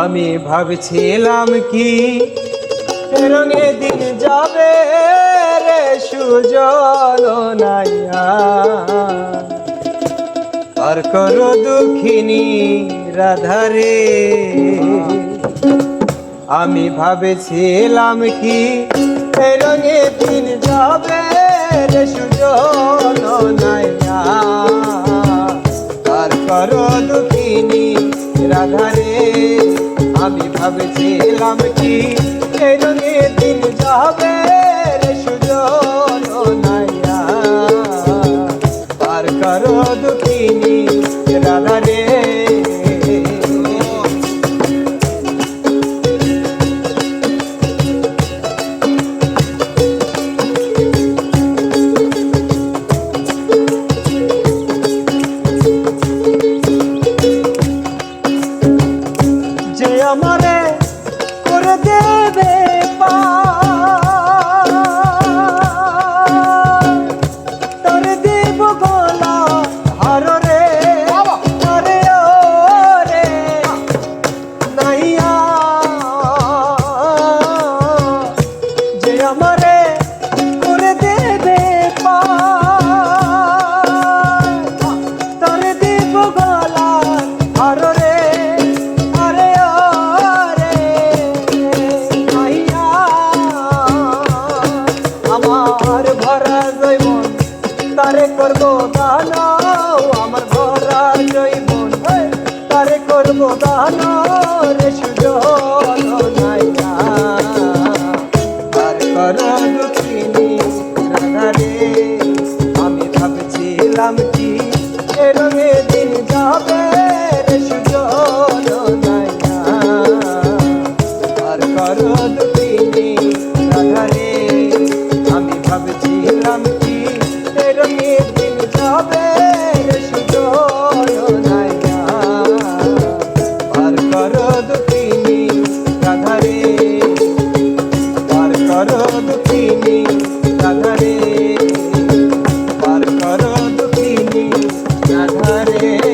আমি ভাবছিলাম কি রঙে দিন যাবে রে সুজন নাইয়া। আর করো দুঃখিনী রাধারে। আমি ভাবেছিলাম কি রঙে দিন যাবে রে নাইয়া। আর করো দুঃখিনী রাধারে। আমি ভাবছিলাম কি এই রঙে দিন যাবে? করে দেবে তোর দেব গলা হার রে রে নাইয়া। যে আমারে তারে করব দানা, আমার ভরা জৈব তারে করব দানা, রে সুজন নাই তার কর দুঃখিনী রাধা রে দিন যাবে, রে সুজন নাই তার রাধারে